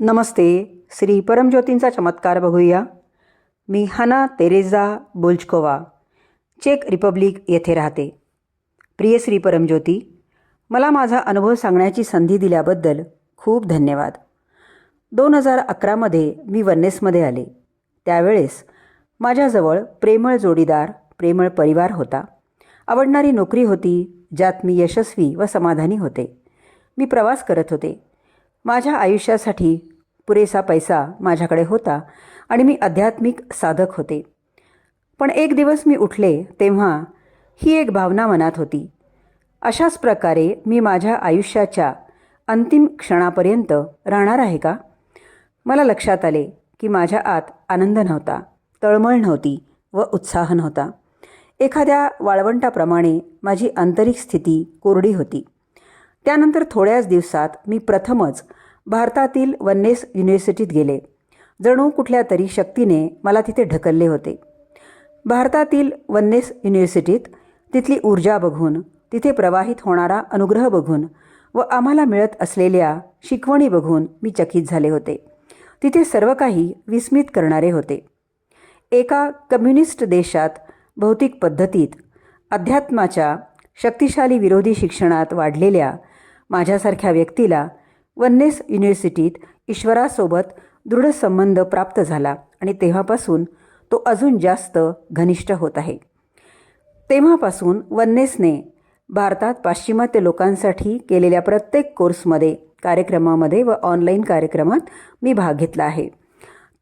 नमस्ते श्री परमज्योतींचा चमत्कार बघूया. मी हना तेरेझा बोल्चकोवा चेक रिपब्लिक येथे राहते. प्रिय श्री परमज्योती मला माझा अनुभव सांगण्याची संधी दिल्याबद्दल खूप धन्यवाद. दोन हजार अकरामध्ये मी वन्नेसमध्ये आले. त्यावेळेस माझ्याजवळ प्रेमळ जोडीदार प्रेमळ परिवार होता. आवडणारी नोकरी होती ज्यात मी यशस्वी व समाधानी होते. मी प्रवास करत होते. माझ्या आयुष्यासाठी पुरेसा पैसा माझ्याकडे होता आणि मी आध्यात्मिक साधक होते. पण एक दिवस मी उठले तेव्हा ही एक भावना मनात होती. अशाच प्रकारे मी माझ्या आयुष्याच्या अंतिम क्षणापर्यंत राहणार आहे का? मला लक्षात आले की माझ्या आत आनंद नव्हता तळमळ नव्हती व उत्साह नव्हता. एखाद्या वाळवंटाप्रमाणे माझी आंतरिक स्थिती कोरडी होती. त्यानंतर थोड्याच दिवसात मी प्रथमच भारतातील वन्नेस युनिव्हर्सिटीत गेले. जणू कुठल्या तरी शक्तीने मला तिथे ढकलले होते. भारतातील वन्नेस युनिव्हर्सिटीत तिथली ऊर्जा बघून तिथे प्रवाहित होणारा अनुग्रह बघून व आम्हाला मिळत असलेल्या शिकवणी बघून मी चकित झाले होते. तिथे सर्व काही विस्मित करणारे होते. एका कम्युनिस्ट देशात भौतिक पद्धतीत अध्यात्माच्या शक्तिशाली विरोधी शिक्षणात वाढलेल्या माझ्यासारख्या व्यक्तीला वन्नेस युनिव्हर्सिटीत ईश्वरासोबत दृढ संबंध प्राप्त झाला आणि तेव्हापासून तो अजून जास्त घनिष्ठ होत आहे. तेव्हापासून वन्नेसने भारतात पाश्चिमात्य लोकांसाठी केलेल्या प्रत्येक कोर्समध्ये कार्यक्रमामध्ये व ऑनलाईन कार्यक्रमात मी भाग घेतला आहे.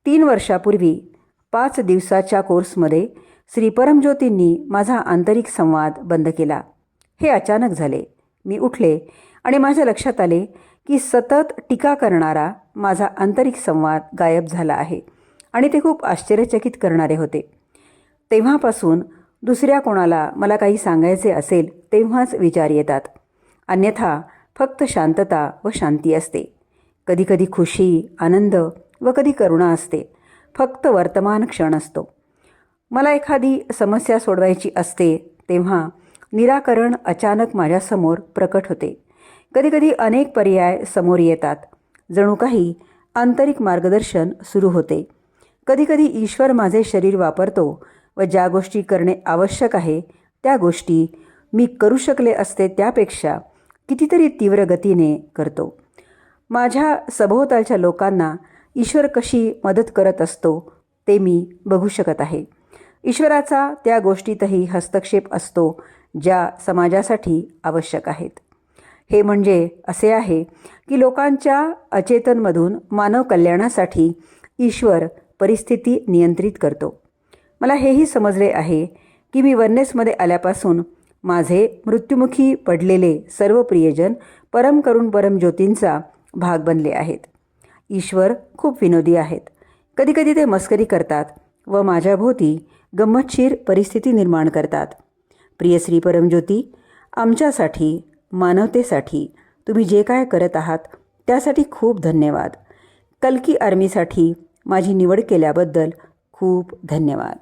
तीन वर्षापूर्वी पाच दिवसाच्या कोर्समध्ये श्री परमज्योतींनी माझा आंतरिक संवाद बंद केला. हे अचानक झाले. मी उठले आणि माझ्या लक्षात आले की सतत टीका करणारा माझा आंतरिक संवाद गायब झाला आहे आणि ते खूप आश्चर्यचकित करणारे होते. तेव्हापासून दुसऱ्या कोणाला मला काही सांगायचे असेल तेव्हाच विचार येतात. अन्यथा फक्त शांतता व शांती असते. कधीकधी खुशी आनंद व कधी करुणा असते. फक्त वर्तमान क्षण असतो. मला एखादी समस्या सोडवायची असते तेव्हा निराकरण अचानक माझ्यासमोर प्रकट होते. कधीकधी अनेक पर्याय समोर येतात. जणू काही आंतरिक मार्गदर्शन सुरू होते. कधीकधी ईश्वर माझे शरीर वापरतो व ज्या गोष्टी करणे आवश्यक आहे त्या गोष्टी मी करू शकले असते त्यापेक्षा कितीतरी तीव्र गतीने करतो. माझ्या सभोवतालच्या लोकांना ईश्वर कशी मदत करत असतो ते मी बघू शकत आहे. ईश्वराचा त्या गोष्टीतही हस्तक्षेप असतो ज्या समाजासाठी आवश्यक आहेत. हे म्हणजे असे आहे की लोकांच्या अचेतनमधून मानव कल्याणासाठी ईश्वर परिस्थिती नियंत्रित करतो. मला हेही समजले आहे की मी वन्नेसमध्ये आल्यापासून माझे मृत्युमुखी पडलेले सर्व प्रियजन परम करुण परमज्योतींचा भाग बनले आहेत. ईश्वर खूप विनोदी आहेत. कधीकधी ते मस्करी करतात व माझ्याभोवती गंमतशीर परिस्थिती निर्माण करतात. प्रिय श्री परमज्योती आमच्यासाठी मानवतेसाठी तुम्ही जे काय करत आहात त्यासाठी खूप धन्यवाद. कल्की आर्मीसाठी माझी निवड केल्याबद्दल खूप धन्यवाद.